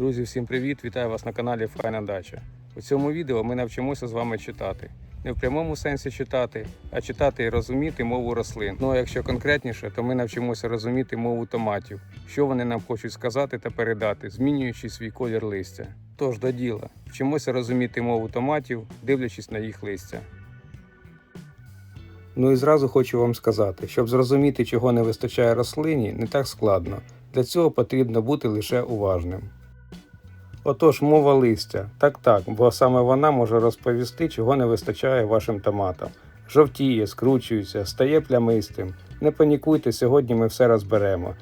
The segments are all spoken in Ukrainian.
Друзі, всім привіт! Вітаю вас на каналі Файна Дача. У цьому відео ми навчимося з вами читати. Не в прямому сенсі читати, а читати і розуміти мову рослин. Ну а якщо конкретніше, то ми навчимося розуміти мову томатів, що вони нам хочуть сказати та передати, змінюючи свій колір листя. Тож до діла, вчимося розуміти мову томатів, дивлячись на їх листя. Ну і зразу хочу вам сказати, щоб зрозуміти, чого не вистачає рослині, не так складно. Для цього потрібно бути лише уважним. Отож, мова листя. Так так, бо саме вона може розповісти, чого не вистачає вашим томатам. Жовтіє, скручується, стає плямистим. Не панікуйте, сьогодні ми все розберемо.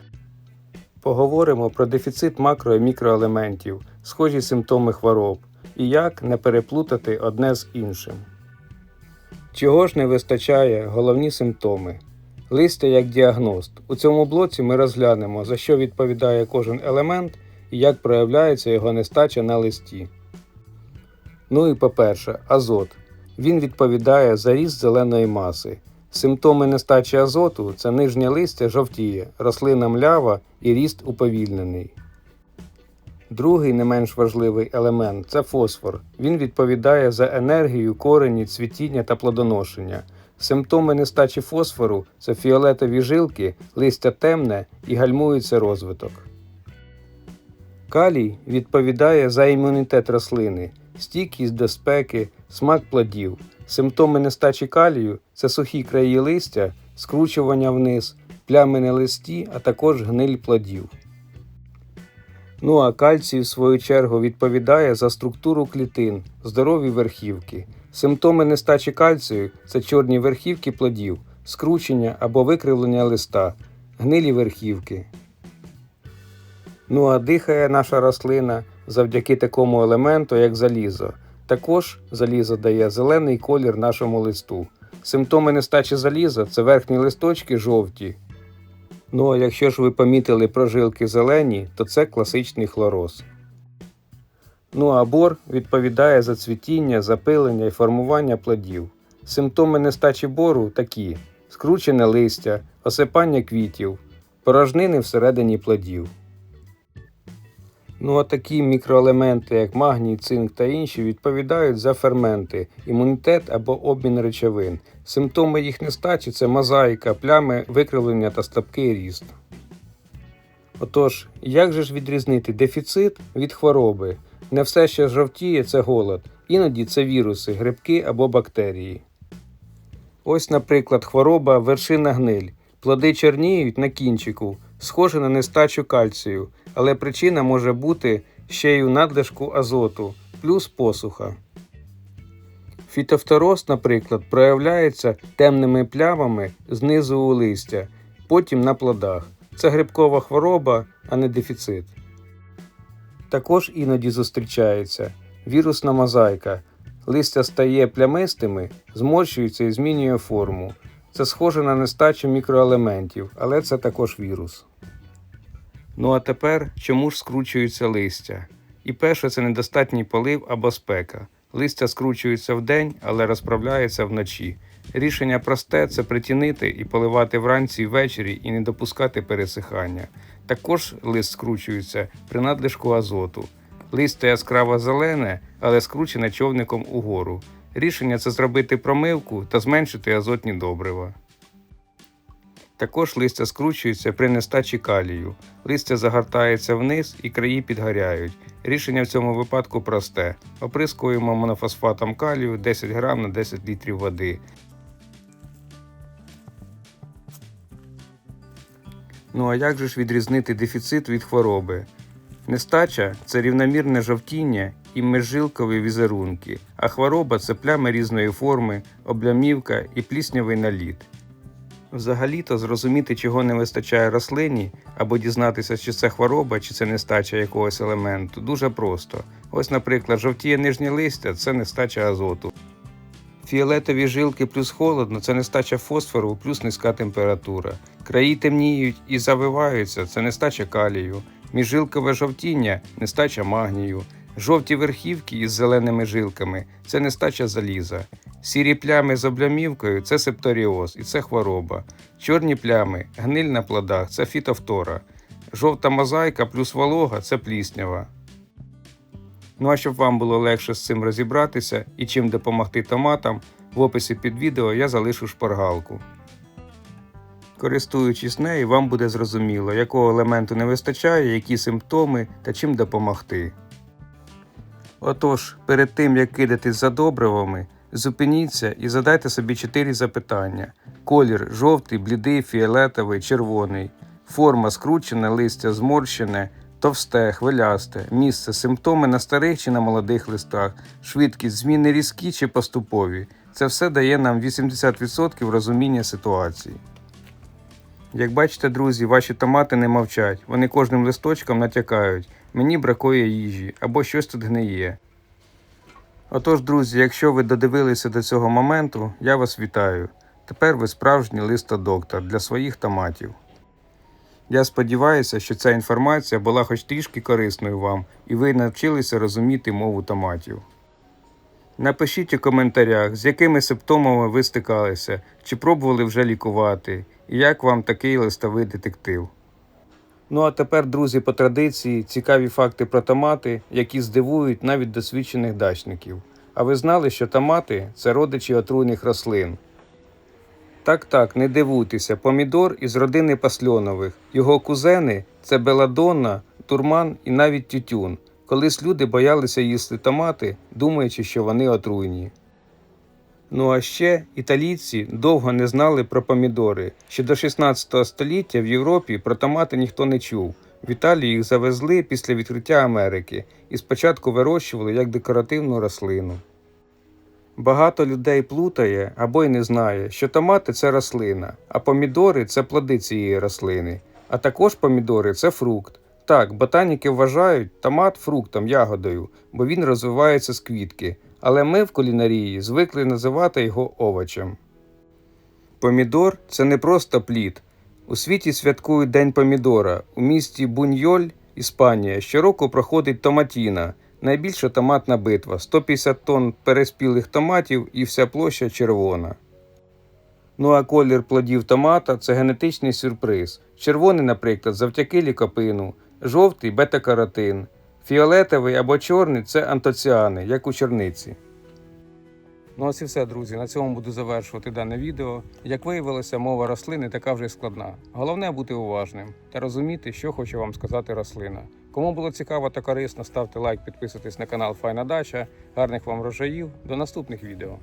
Поговоримо про дефіцит макро і мікроелементів, схожі симптоми хвороб, і як не переплутати одне з іншим. Чого ж не вистачає головні симптоми? Листя як діагност. У цьому блоці ми розглянемо, за що відповідає кожен елемент і як проявляється його нестача на листі. Ну і по-перше, азот. Він відповідає за ріст зеленої маси. Симптоми нестачі азоту це нижнє листя жовтіє, рослина млява і ріст уповільнений. Другий не менш важливий елемент це фосфор. Він відповідає за енергію, корені, цвітіння та плодоношення. Симптоми нестачі фосфору це фіолетові жилки, листя темне і гальмується розвиток. Калій відповідає за імунітет рослини, стійкість до спеки, смак плодів. Симптоми нестачі калію це сухі краї листя, скручування вниз, плями на листі, а також гниль плодів. Ну а кальцій, в свою чергу, відповідає за структуру клітин, здорові верхівки. Симптоми нестачі кальцію це чорні верхівки плодів, скручення або викривлення листа, гнилі верхівки. Ну а дихає наша рослина завдяки такому елементу, як залізо. Також залізо дає зелений колір нашому листу. Симптоми нестачі заліза це верхні листочки жовті. Ну а якщо ж ви помітили прожилки зелені, то це класичний хлороз. Ну а бор відповідає за цвітіння, запилення і формування плодів. Симптоми нестачі бору такі: скручене листя, осипання квітів, порожнини всередині плодів. Ну а такі мікроелементи, як магній, цинк та інші, відповідають за ферменти, імунітет або обмін речовин. Симптоми їх нестачі це мозаїка, плями, викривлення та слабкий ріст. Отож, як же ж відрізнити дефіцит від хвороби? Не все, що жовтіє, це голод. Іноді це віруси, грибки або бактерії. Ось, наприклад, хвороба вершина гниль. Плоди чорніють на кінчику, схоже на нестачу кальцію, але причина може бути ще й у надлишку азоту, плюс посуха. Фітофтороз, наприклад, проявляється темними плямами знизу у листя, потім на плодах. Це грибкова хвороба, а не дефіцит. Також іноді зустрічається вірусна мозаїка. Листя стає плямистими, зморщується і змінює форму. Це схоже на нестачу мікроелементів, але це також вірус. Ну а тепер чому ж скручується листя? І перше це недостатній полив або спека. Листя скручується вдень, але розправляється вночі. Рішення просте це притінити і поливати вранці і ввечері і не допускати пересихання. Також лист скручується при надлишку азоту. Листя яскраво зелене, але скручене човником угору. Рішення це зробити промивку та зменшити азотні добрива. Також листя скручується при нестачі калію. Листя загортається вниз і краї підгоряють. Рішення в цьому випадку просте: оприскуємо монофосфатом калію 10 грам на 10 літрів води. Ну а як же ж відрізнити дефіцит від хвороби? Нестача це рівномірне жовтіння і межжилкові візерунки, а хвороба це плями різної форми, облямівка і пліснявий наліт. Взагалі-то зрозуміти, чого не вистачає рослині, або дізнатися, чи це хвороба, чи це нестача якогось елементу, дуже просто. Ось, наприклад, жовтіє нижнє листя це нестача азоту. Фіолетові жилки плюс холодно це нестача фосфору плюс низька температура. Краї темніють і завиваються це нестача калію. Міжжилкове жовтіння нестача магнію. Жовті верхівки із зеленими жилками це нестача заліза. Сірі плями з облямівкою це септоріоз і це хвороба. Чорні плями, гниль на плодах це фітофтора. Жовта мозаїка плюс волога це пліснява. Ну а щоб вам було легше з цим розібратися і чим допомогти томатам, в описі під відео я залишу шпаргалку. Користуючись нею, вам буде зрозуміло, якого елементу не вистачає, які симптоми та чим допомогти. Отож, перед тим як кидатись за добривами, зупиніться і задайте собі чотири запитання: колір жовтий, блідий, фіолетовий, червоний, форма скручена, листя зморщене, товсте, хвилясте, місце, симптоми на старих чи на молодих листах, швидкість, зміни різкі чи поступові. Це все дає нам 80% розуміння ситуації. Як бачите, друзі, ваші томати не мовчать, вони кожним листочком натякають, мені бракує їжі або щось тут гниє. Отож, друзі, якщо ви додивилися до цього моменту, я вас вітаю. Тепер ви справжній листодоктор для своїх томатів. Я сподіваюся, що ця інформація була хоч трішки корисною вам і ви навчилися розуміти мову томатів. Напишіть у коментарях, з якими симптомами ви стикалися, чи пробували вже лікувати, як вам такий листовий детектив. Ну а тепер, друзі, по традиції, цікаві факти про томати, які здивують навіть досвідчених дачників. А ви знали, що томати це родичі отруйних рослин? Так, так, не дивуйтеся, помідор із родини пасльонових. Його кузени це беладонна, турман і навіть тютюн. Колись люди боялися їсти томати, думаючи, що вони отруйні. Ну а ще італійці довго не знали про помідори. Ще до 16 століття в Європі про томати ніхто не чув. В Італію їх завезли після відкриття Америки і спочатку вирощували як декоративну рослину. Багато людей плутає або й не знає, що томати це рослина, а помідори це плоди цієї рослини. А також помідори це фрукт. Так, ботаніки вважають томат фруктом, ягодою, бо він розвивається з квітки, але ми в кулінарії звикли називати його овочем. Помідор це не просто плід. У світі святкують День помідора. У місті Буньйоль, Іспанія, щороку проходить томатіна, найбільша томатна битва 150 тонн переспілих томатів і вся площа червона. Ну а колір плодів томата це генетичний сюрприз. Червоний, наприклад, завдяки лікопину, жовтий бета-каротин, фіолетовий або чорний це антоціани, як у черниці. Ну ось і все, друзі. На цьому буду завершувати дане відео. Як виявилося, мова рослини така вже складна. Головне бути уважним та розуміти, що хоче вам сказати рослина. Кому було цікаво та корисно, ставте лайк, підписуйтесь на канал Файна Дача. Гарних вам врожаїв. До наступних відео.